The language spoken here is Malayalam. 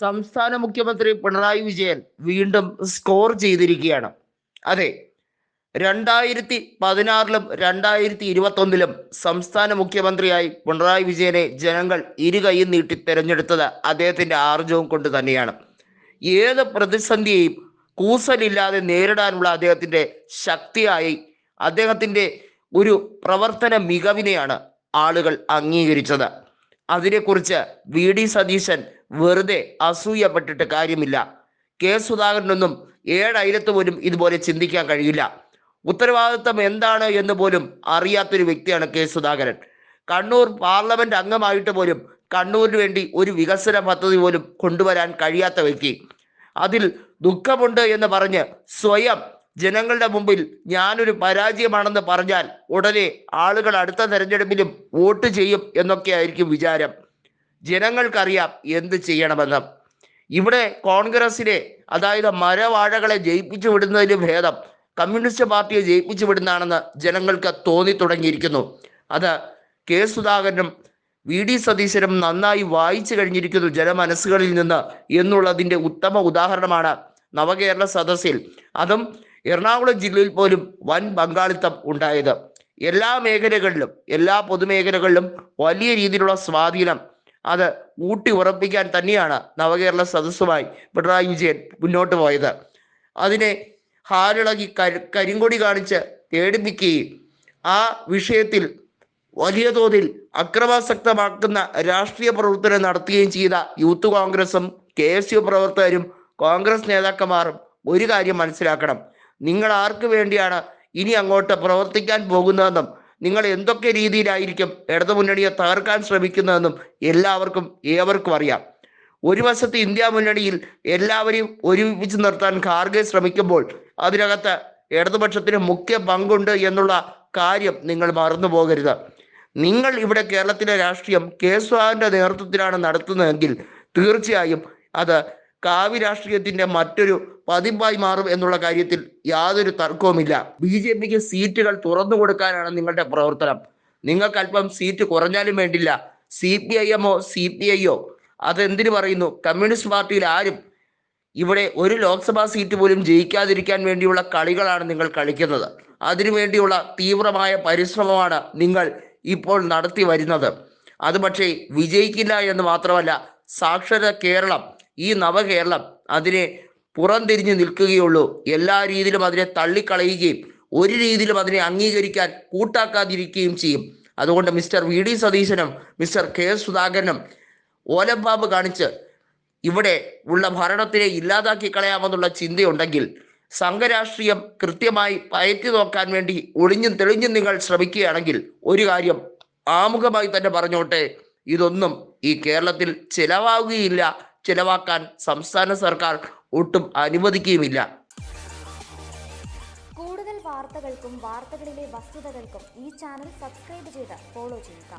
സംസ്ഥാന മുഖ്യമന്ത്രി പിണറായി വിജയൻ വീണ്ടും സ്കോർ ചെയ്തിരിക്കുകയാണ്. അതെ രണ്ടായിരത്തി പതിനാറിലും രണ്ടായിരത്തി ഇരുപത്തൊന്നിലും സംസ്ഥാന മുഖ്യമന്ത്രിയായി പിണറായി വിജയനെ ജനങ്ങൾ ഇരുകൈയും നീട്ടി തെരഞ്ഞെടുത്തത് അദ്ദേഹത്തിന്റെ ആർജവും കൊണ്ട് തന്നെയാണ്. ഏത് പ്രതിസന്ധിയെയും കൂസലില്ലാതെ നേരിടാനുള്ള അദ്ദേഹത്തിന്റെ ശക്തിയായി അദ്ദേഹത്തിന്റെ ഒരു പ്രവർത്തന മികവിനെയാണ് ആളുകൾ അംഗീകരിച്ചത്. അതിനെക്കുറിച്ച് വി ഡി സതീശൻ വെറുതെ അസൂയപ്പെട്ടിട്ട് കാര്യമില്ല. കെ സുധാകരനൊന്നും ഏഴയലത്ത് പോലും ഇതുപോലെ ചിന്തിക്കാൻ കഴിയില്ല. ഉത്തരവാദിത്തം എന്താണ് എന്ന് പോലും അറിയാത്തൊരു വ്യക്തിയാണ് കെ സുധാകരൻ. കണ്ണൂർ പാർലമെന്റ് അംഗമായിട്ട് പോലും കണ്ണൂരിന് വേണ്ടി ഒരു വികസന പദ്ധതി പോലും കൊണ്ടുവരാൻ കഴിയാത്ത വ്യക്തി. അതിൽ ദുഃഖമുണ്ട് എന്ന് പറഞ്ഞ് സ്വയം ജനങ്ങളുടെ മുമ്പിൽ ഞാനൊരു പരാജയമാണെന്ന് പറഞ്ഞാൽ ഉടനെ ആളുകൾ അടുത്ത തെരഞ്ഞെടുപ്പിലും വോട്ട് ചെയ്യും എന്നൊക്കെ എന്നൊക്കെയായിരിക്കും വിചാരം. ജനങ്ങൾക്കറിയാം എന്ത് ചെയ്യണമെന്ന്. ഇവിടെ കോൺഗ്രസിനെ അതായത് മരവാഴകളെ ജയിപ്പിച്ചു വിടുന്നതിന് ഭേദം കമ്മ്യൂണിസ്റ്റ് പാർട്ടിയെ ജയിപ്പിച്ചു വിടുന്നതാണെന്ന് ജനങ്ങൾക്ക് തോന്നി തുടങ്ങിയിരിക്കുന്നു. അത് കെ സുധാകരനും വി ഡി സതീശനും നന്നായി വായിച്ചു കഴിഞ്ഞിരിക്കുന്നു ജനമനസ്സുകളിൽ നിന്ന് എന്നുള്ളതിന്റെ ഉത്തമ ഉദാഹരണമാണ് നവകേരള സദസ്സിൽ. അതും എറണാകുളം ജില്ലയിൽ പോലും വൻ പങ്കാളിത്തം ഉണ്ടായത്. എല്ലാ മേഖലകളിലും എല്ലാ പൊതുമേഖലകളിലും വലിയ രീതിയിലുള്ള സ്വാധീനം അത് ഊട്ടി ഉറപ്പിക്കാൻ തന്നെയാണ് നവകേരള സദസ്സുമായി പിണറായി വിജയൻ മുന്നോട്ട് പോയത്. അതിനെ ഹാലിളകി കരി കരിങ്കൊടി കാണിച്ച് പേടിപ്പിക്കുകയും ആ വിഷയത്തിൽ വലിയ തോതിൽ അക്രമാസക്തമാക്കുന്ന രാഷ്ട്രീയ പ്രവർത്തനം നടത്തുകയും ചെയ്ത യൂത്ത് കോൺഗ്രസും കെ എസ് യു പ്രവർത്തകരും കോൺഗ്രസ് നേതാക്കന്മാരും ഒരു കാര്യം മനസ്സിലാക്കണം. നിങ്ങൾ ആർക്ക് വേണ്ടിയാണ് ഇനി അങ്ങോട്ട് പ്രവർത്തിക്കാൻ പോകുന്നതെന്നും നിങ്ങൾ എന്തൊക്കെ രീതിയിലായിരിക്കും ഇടതുമുന്നണിയെ തകർക്കാൻ ശ്രമിക്കുന്നതെന്നും എല്ലാവർക്കും ഏവർക്കും അറിയാം. ഒരു വശത്ത് ഇന്ത്യ മുന്നണിയിൽ എല്ലാവരെയും ഒരുമിച്ച് നിർത്താൻ ഖാർഗെ ശ്രമിക്കുമ്പോൾ അതിനകത്ത് ഇടതുപക്ഷത്തിന് മുഖ്യ പങ്കുണ്ട് എന്നുള്ള കാര്യം നിങ്ങൾ മറന്നു പോകരുത്. നിങ്ങൾ ഇവിടെ കേരളത്തിലെ രാഷ്ട്രീയം കെ സുഹാന്റെ നേതൃത്വത്തിലാണ് നടത്തുന്നതെങ്കിൽ തീർച്ചയായും അത് കാവ്യ രാഷ്ട്രീയത്തിന്റെ മറ്റൊരു പതിമ്പായി മാറും എന്നുള്ള കാര്യത്തിൽ യാതൊരു തർക്കവുമില്ല. ബി ജെ പിക്ക് സീറ്റുകൾ തുറന്നു കൊടുക്കാനാണ് നിങ്ങളുടെ പ്രവർത്തനം. നിങ്ങൾക്ക് അല്പം സീറ്റ് കുറഞ്ഞാലും വേണ്ടില്ല. സി പി ഐ എമ്മോ സി പി ഐയോ അതെന്തിനു പറയുന്നു? കമ്മ്യൂണിസ്റ്റ് പാർട്ടിയിൽ ആരും ഇവിടെ ഒരു ലോക്സഭാ സീറ്റ് പോലും ജയിക്കാതിരിക്കാൻ വേണ്ടിയുള്ള കളികളാണ് നിങ്ങൾ കളിക്കുന്നത്. അതിനുവേണ്ടിയുള്ള തീവ്രമായ പരിശ്രമമാണ് നിങ്ങൾ ഇപ്പോൾ നടത്തി വരുന്നത്. അത് പക്ഷേ വിജയിക്കില്ല എന്ന് മാത്രമല്ല സാക്ഷര കേരളം ഈ നവകേരളം അതിനെ പുറംതിരിഞ്ഞ് നിൽക്കുകയുള്ളൂ. എല്ലാ രീതിയിലും അതിനെ തള്ളിക്കളയുകയും ഒരു രീതിയിലും അതിനെ അംഗീകരിക്കാൻ കൂട്ടാക്കാതിരിക്കുകയും ചെയ്യും. അതുകൊണ്ട് മിസ്റ്റർ വി ഡി സതീശനും മിസ്റ്റർ കെ സുധാകരനും ഓലംബാബ് കാണിച്ച് ഇവിടെ ഉള്ള ഭരണത്തിനെ ഇല്ലാതാക്കി കളയാമെന്നുള്ള ചിന്തയുണ്ടെങ്കിൽ സംഘരാഷ്ട്രീയം കൃത്യമായി പയറ്റി നോക്കാൻ വേണ്ടി ഒളിഞ്ഞും തെളിഞ്ഞും നിങ്ങൾ ശ്രമിക്കുകയാണെങ്കിൽ ഒരു കാര്യം ആമുഖമായി തന്നെ പറഞ്ഞോട്ടെ ഇതൊന്നും ഈ കേരളത്തിൽ ചിലവാകുകയില്ല ചിലവാക്കാൻ സംസ്ഥാന സർക്കാർ ഒട്ടും അനുവദിക്കുകയുമില്ല. കൂടുതൽ വാർത്തകൾക്കും വാർത്തകളിലെ വസ്തുതകൾക്കും ഈ ചാനൽ സബ്സ്ക്രൈബ് ചെയ്ത് ഫോളോ ചെയ്യുക.